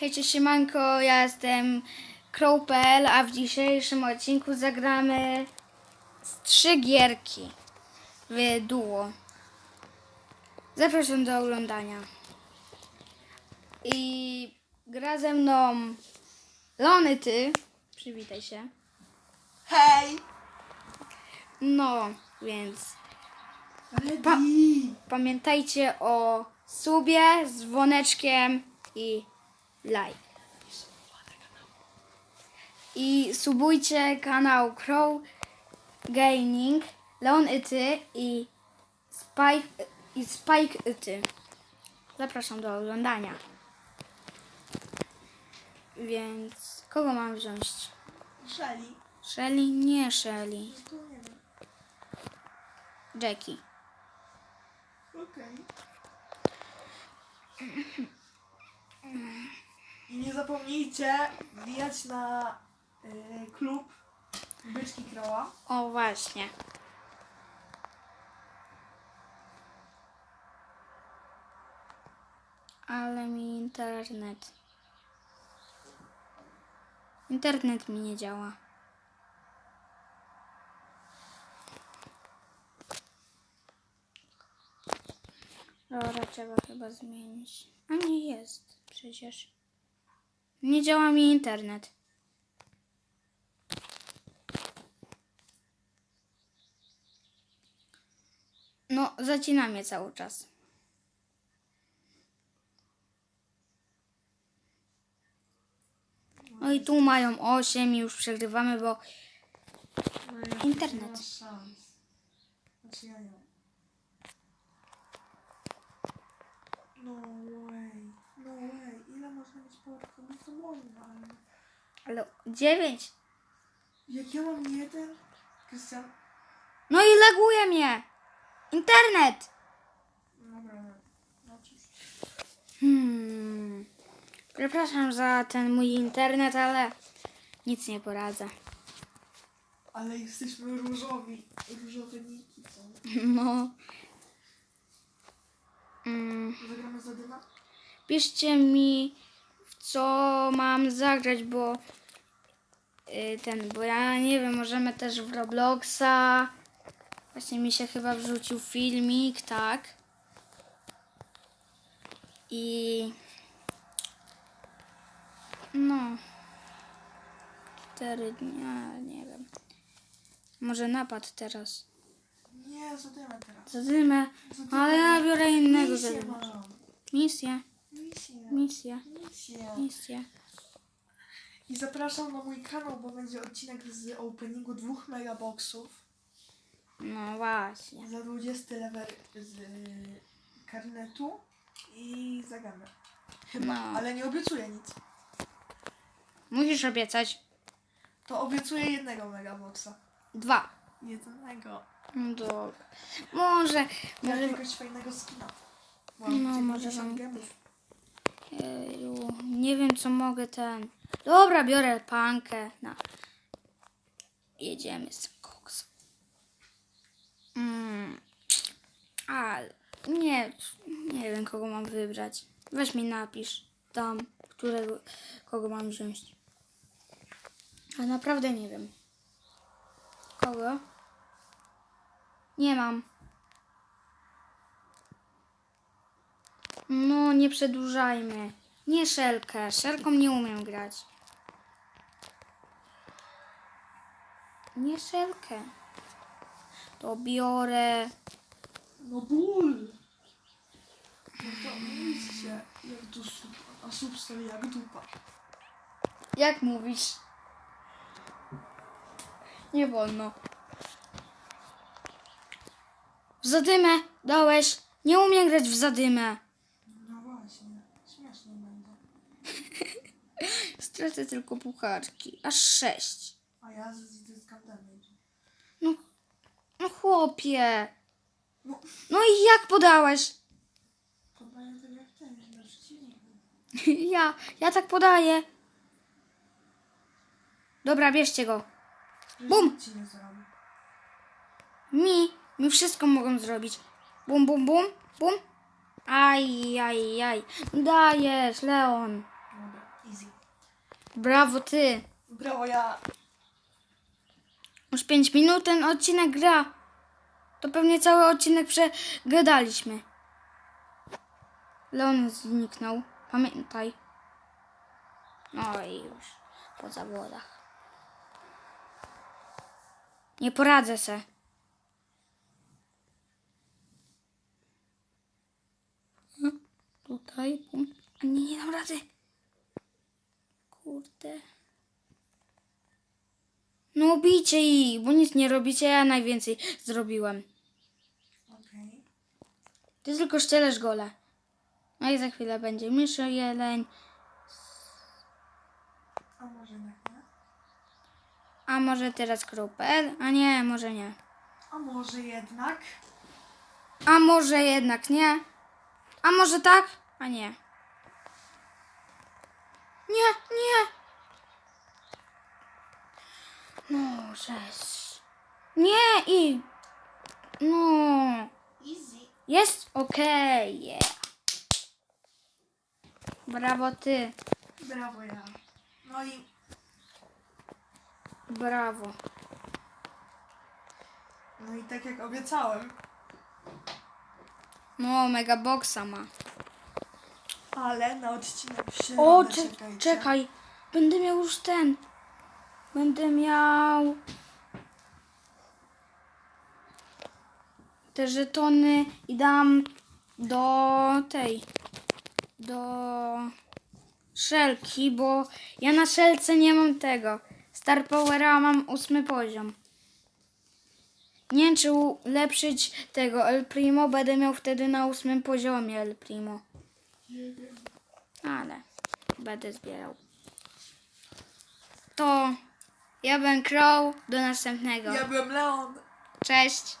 Hejcie siemanko, ja jestem Crow.pl, a w dzisiejszym odcinku zagramy z trzy gierki w duo. Zapraszam do oglądania. I gra ze mną Lony ty. Przywitaj się. Hej! No, więc! Pa- pamiętajcie o subie z dzwoneczkiem i like. I subujcie kanał Crow Gaming, Leon Ity i Spike, i Spike Ity. Zapraszam do oglądania. Więc kogo mam wziąć? Shelly. Shelly? Nie Shelly. Jackie. Okej. I nie zapomnijcie wbijać na y, klub Byczki Kroła. O właśnie. Ale mi internet. Internet mi nie działa. Dobra, trzeba chyba zmienić. A nie jest przecież. Nie działa mi internet. No, zacina mnie cały czas. No i tu mają 8 i już przegrywamy, bo No Internet. Nie ma szans. Znaczy ja nie. No way. No way. Ile można mieć portów? No to można, ale... 9. Jak ja mam jeden? Krystian... No i laguje mnie. Internet. Dobra. No cóż. Hmm. Przepraszam za ten mój internet, ale nic nie poradzę. Ale jesteśmy różowi. Różowe niki są. No. Mm. Zagramy za? Piszcie mi, co mam zagrać, bo y, ten, bo ja nie wiem, możemy też w Robloxa. Właśnie mi się chyba wrzucił filmik, tak. I no. Cztery dnia, nie wiem. Może napad teraz. Nie, za dymę teraz. Zadymę, ale ja biorę innego Misję zadymę. mam. Misja, Misję. Misję. I zapraszam na mój kanał, bo będzie odcinek z openingu dwóch megaboxów. No właśnie. Za 20 level z y, karnetu i zagramy. Chyba, No. ale nie obiecuję nic. Musisz obiecać. To obiecuję jednego megaboxa. Dwa. Jednego. No dobra. Może, może, Jakiegoś fajnego skina. No, Mam może 90 wam- gemów. Nie wiem co mogę ten. Dobra, biorę pankę. No. Jedziemy z koksem. Mm. Ale nie, nie wiem kogo mam wybrać. Weź mi napisz tam, którego, kogo mam wziąć. Ale naprawdę nie wiem. Kogo? Nie mam. No, nie przedłużajmy. Nie szelkę. Szelką nie umiem grać. Nie szelkę. To biorę. No ból! No to mówcie, jak to supa, a sup stoi jak dupa. Jak mówisz? Nie wolno. W zadymę dałeś. Nie umiem grać w zadymę. Właśnie, śmiesznie będzie. Stracę tylko pucharki. Aż sześć. A ja zyskam damage. No, no chłopie. No, No i jak podałeś? podaję tak jak ten, dla przeciwnika. Ja, ja tak podaję. Dobra, bierzcie go. Bum! Mi, mi wszystko mogą zrobić. Bum, bum, bum, bum. Aj, aj, aj. Dajesz, Leon. Dobra. Easy. Brawo ty. Brawo ja. Już 5 minut ten odcinek gra. To pewnie cały odcinek przegadaliśmy. Leon zniknął. Pamiętaj. No i już. Po zawodach. Nie poradzę se. A nie, nie dam rady. Kurde. No bijcie ich, bo nic nie robicie, ja najwięcej zrobiłam. Okay. Ty tylko szczelesz gola. No i za chwilę będzie myszo jeleń. A może na A może teraz krupel? A nie, może nie. A może jednak? A może jednak nie? A może tak? A nie. Nie, nie. No, żeś. Nie i... No... Jest? Okej, yeah. Brawo ty. Brawo ja. No i Brawo. No i tak jak obiecałem. No, mega boxa ma. Ale na odcinek w O, cze- czekajcie. czekaj. Będę miał już ten. Będę miał te żetony i dam do tej. Do szelki, bo ja na szelce nie mam tego. Star Powera mam ósmy poziom. Nie wiem, czy ulepszyć tego El Primo. Będę miał wtedy na ósmym poziomie El Primo. Nie wiem. Ale będę zbierał. To ja byłem Crow. Do następnego. Ja byłem Leon. Cześć.